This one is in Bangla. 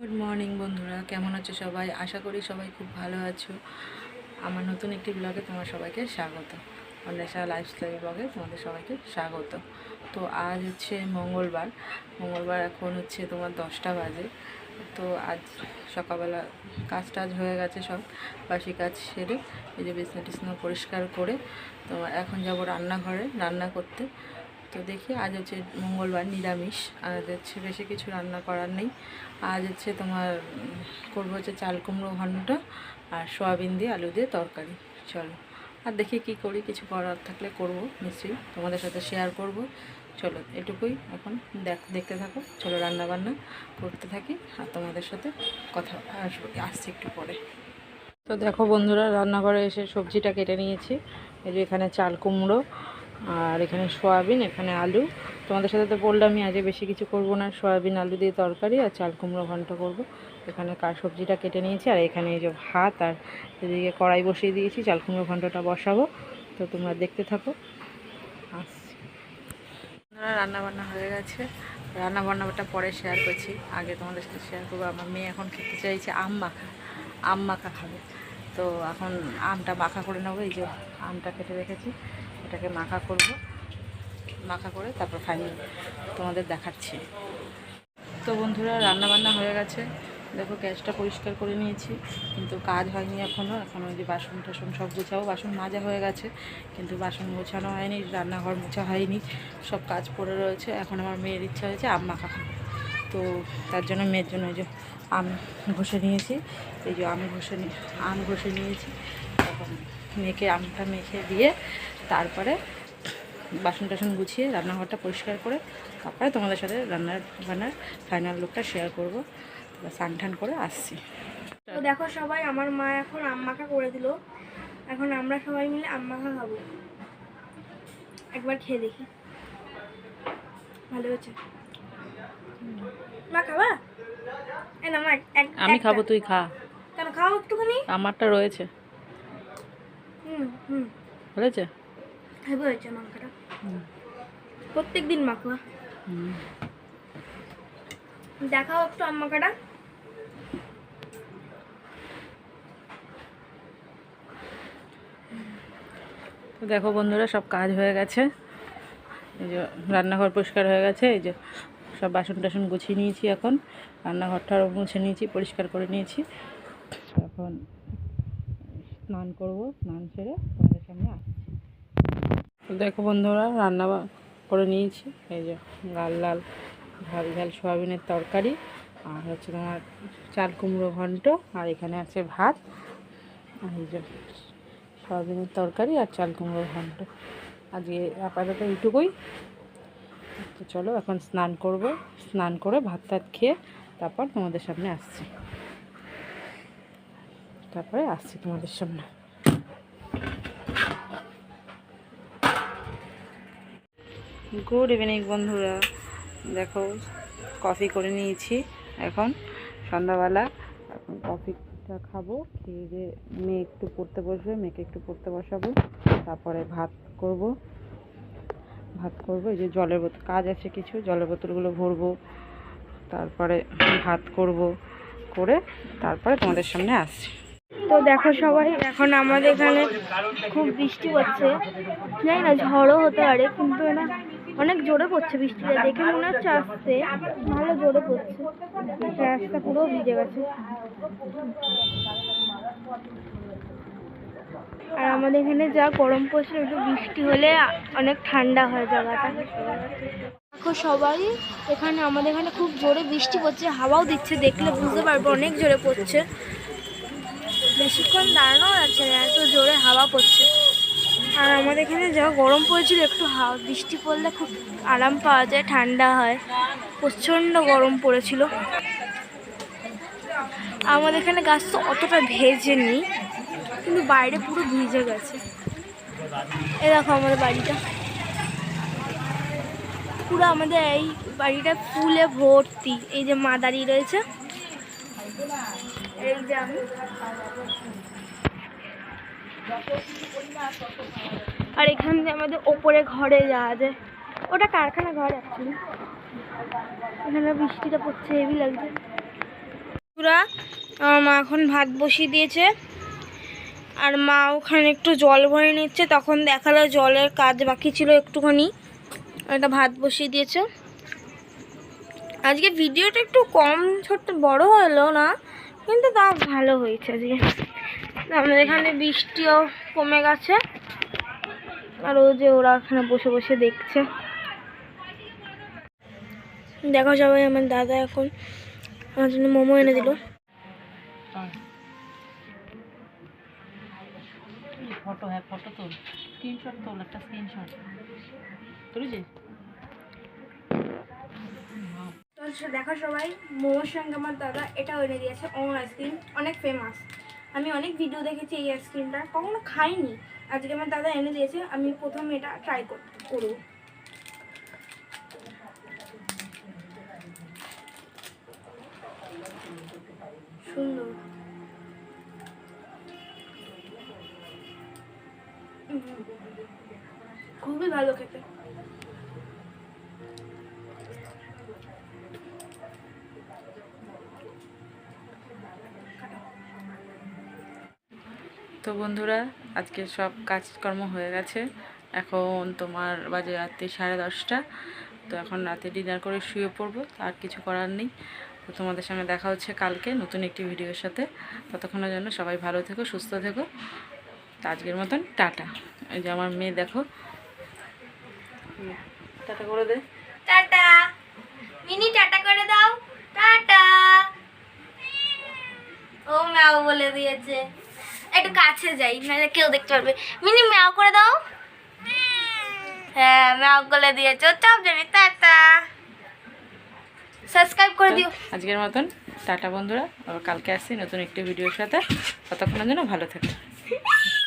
গুড মর্নিং বন্ধুরা। কেমন আছো সবাই? আশা করি সবাই খুব ভালো আছো। আমার নতুন একটি ব্লগে তোমার সবাইকে স্বাগত। অন্বেষা লাইফস্টাইল ব্লগে তোমাদের সবাইকে স্বাগত। তো আজ হচ্ছে মঙ্গলবার। মঙ্গলবার এখন হচ্ছে তোমার দশটা বাজে। তো আজ সকালবেলা কাজ টাজ হয়ে গেছে সব। বাসি কাজ সেরে এই যে বিছনা টিছনা পরিষ্কার করে তো এখন যাব রান্নাঘরে রান্না করতে। তো দেখি, আজ হচ্ছে মঙ্গলবার, নিরামিষ। আজ হচ্ছে বেশি কিছু রান্না করার নেই। আজ হচ্ছে তোমার করব হচ্ছে চাল কুমড়ো ঘন্ট আর সয়াবিন দিয়ে আলু দিয়ে তরকারি। চলো, আর দেখি কি করি, কিছু করার থাকলে করব, নিশ্চয়ই তোমাদের সাথে শেয়ার করব। চলো, এটুকুই এখন দেখ, দেখতে থাকো। চলো রান্না বান্না করতে থাকি আর তোমাদের সাথে কথা আসব, আসছি একটু পরে। তো দেখো বন্ধুরা, রান্নাঘরে এসে সবজিটা কেটে নিয়েছি। এই যে এখানে চাল কুমড়ো আর এখানে সয়াবিন, এখানে আলু। তোমাদের সাথে তো বললামই, আজকে বেশি কিছু করব না। সয়াবিন, আলু দিয়ে তরকারি আর চাল কুমড়ো ঘন্ট করব। এখানে কার সবজিটা কেটে নিয়েছি, আর এখানে এই যে ভাত আর এদিকে কড়াই বসিয়ে দিয়েছি, চাল কুমড়ো ঘন্টটা বসাবো। তো তোমরা দেখতে থাকো। রান্না বান্না হয়ে গেছে। রান্না বান্নাটা পরে শেয়ার করছি। আগে তোমাদের সাথে শেয়ার করব। আমার মেয়ে এখন খেতে চাইছে আম মাখা। আম মাখা খাবে। তো এখন আমটা মাখা করে নেব। এই যে আমটা কেটে রেখেছি। এটাকে মাখা করব। মাখা করে তারপর ফাইনাল তোমাদের দেখাচ্ছি। তো বন্ধুরা রান্না বান্না হয়ে গেছে। দেখো, গ্যাসটা পরিষ্কার করে নিয়েছি, কিন্তু কাজ হয়নি এখনও এখন ওই যে বাসন টাসন সব গোছাও বাসন মাজা হয়ে গেছে, কিন্তু বাসন গোছানো হয়নি, রান্নাঘর মোছা হয়নি। সব কাজ পড়ে রয়েছে। এখন আমার মেয়ের ইচ্ছা হয়েছে আম মাখা খাবে তো তার জন্য মেয়ের জন্য ওই যে আম ঘষে নিয়েছি। এই যে আম ঘষে আম ঘষে নিয়েছি। তখন মেখে, আমটা মেখে দিয়ে তারপরে বাসন টাসন গুছিয়ে রান্নাঘরটা পরিষ্কার করে তারপরে তোমাদের সাথে রান্নার বান্নার ফাইনাল লুকটা শেয়ার করব। স্নান টান করে আসছি। তো দেখো সবাই আমার মা এখন আম মাখা করে দিল। এখন আমরা সবাই মিলে আম মাখা খাব। একবার খেয়ে দেখি। ভালো হয়েছে? মা খাবা? এই না মা এক- এক- আমি খাব তুই খা। কেন খাও একটুখানি? আমারটা রয়েছে। হুম হুম। হয়েছে হয়েছে হুম। প্রত্যেক দিন মাখবা দেখাও একটু আম তো দেখো বন্ধুরা সব কাজ হয়ে গেছে। এই যে রান্নাঘর পরিষ্কার হয়ে গেছে এই যে সব বাসন টাসন গুছিয়ে নিয়েছি এখন। রান্নাঘরটাও মুছে নিয়েছি পরিষ্কার করে নিয়েছি। এখন স্নান করব স্নান সেরে তোমাদের সামনে আসছি। তো দেখো বন্ধুরা, রান্না করে নিয়েছি। এই যে লাল লাল ঝাল ঝাল সয়াবিনের তরকারি আর হচ্ছে তোমার চাল কুমড়ো ঘন্ট আর এখানে আছে ভাত। আর এই যে সয়াবিনের তরকারি আর চাল কুমড়ো ঘন্ট। আজকে আপাতত এইটুকুই। তো চলো এখন স্নান করব। স্নান করে ভাত টাত খেয়ে তারপর তোমাদের সামনে আসছি। তারপরে আসছি তোমাদের সামনে। গুড ইভিনিং বন্ধুরা। দেখো কফি করে নিয়েছি। এখন সন্ধ্যাবেলা এখন কফিটা খাব। খেয়ে যে মেয়ে একটু পড়তে বসবে, মেয়েকে একটু পড়তে বসাবো। তারপরে ভাত করব। ভাত করব, এই যে জলের বোতল, কাজ আছে কিছু, জলের বোতলগুলো ভরবো। তারপরে ভাত করব করে তারপরে তোমাদের সামনে আসছি। তো দেখো সবাই, এখন আমাদের এখানে খুব বৃষ্টি হচ্ছে। জানি না, ঝড়ও হতে পারে, কিন্তু না অনেক জোরে পড়ছে বৃষ্টিটা, দেখে মনে হচ্ছে আসতে, ভালো জোরে পড়ছে। রাস্তা পুরো ভিজে গেছে। আর আমাদের এখানে যা গরম পড়ছে, একটু বৃষ্টি হলে অনেক ঠান্ডা হয় জায়গাটা। দেখো সবাই, এখানে আমাদের এখানে খুব জোরে বৃষ্টি পড়ছে, হাওয়াও দিচ্ছে, দেখলে বুঝতে পারব অনেক জোরে পড়ছে। বেশিক্ষণ দাঁড়ানো যাচ্ছে না এত জোরে হাওয়া পড়ছে। আর আমাদের এখানে যা গরম পড়েছিল, একটু হাওয়া বৃষ্টি পড়লে খুব আরাম পাওয়া যায়, ঠান্ডা হয়। প্রচণ্ড গরম পড়েছিল। আমাদের এখানে গাছ তো অতটা ভেজেনি, কিন্তু বাইরে পুরো ভিজে গেছে। এ দেখো আমাদের বাড়িটা। পুরো আমাদের এই বাড়িটা ফুলে ভর্তি। এই যে মাদারি রয়েছে। এই যে আমি। আর এখান দিয়ে আমাদের ওপরে ঘরে যাওয়া যায় ওটা কারখানা ঘর অ্যাকচুয়ালি এখানে বৃষ্টিটা পড়ছে হেভি লাগছে। পুরা আমার মা এখন ভাত বসিয়ে দিয়েছে। আর মা ওখানে একটু জল ভরে নিচ্ছে। তখন দেখাল জলের কাজ বাকি ছিল একটুখানি। একটা ভাত বসিয়ে দিয়েছে। আজকে ভিডিওটা একটু কম, ছোট্ট বড় হলো না, কিন্তু তাও ভালো হয়েছে আজকে। আমাদের এখানে বৃষ্টিও কমে গেছে। আর ও যে ওরা এখানে বসে বসে দেখছে। দেখো সবাই আমার দাদা এখন আমার জন্য মোমো এনে দিল। ফটো হ্যাঁ ফটো তোল। স্ক্রিনশট তোল একটা স্ক্রিনশট তুলেছিস দেখো সবাই মোমোর সঙ্গে আমার দাদা এটাও এনে দিয়েছে আইসক্রিম অনেক ফেমাস আমি অনেক ভিডিও দেখেছি এই আইসক্রিমটা কখনো খাইনি। আজকে আমার দাদা এনে দিয়েছে, আমি প্রথম এটা ট্রাই করব। সুন্দর। খুবই ভালো খেতে। তো বন্ধুরা, আজকে সব কাজকর্ম হয়ে গেছে। এখন তোমার বাজে রাত্রি সাড়ে দশটা। তো এখন রাতে ডিনার করে শুয়ে পড়ব আর কিছু করার নেই। তো তোমাদের সঙ্গে দেখা হচ্ছে কালকে নতুন একটি ভিডিওর সাথে। ততক্ষণের জন্য সবাই ভালো থেকো, সুস্থ থেকো। আজকের মতন টাটা। এই যে আমার মেয়ে, দেখো। টাটা করে দে। টাটা। মিনি, টাটা করে দাও। টাটা। ও ম্যাও বলে দিয়েছে। একটু কাছে যাই, নাহলে কেউ দেখতে পারবে। মিনি, ম্যাও করে দাও। হ্যাঁ ম্যাও করে দিয়েছ। চপ জানি, টাটা। সাবস্ক্রাইব করে দিও। আজকের মতন। টাটা, বন্ধুরা। কালকে আসছি নতুন একটি ভিডিওর সাথে। ততক্ষণের জন্য ভালো থেকো।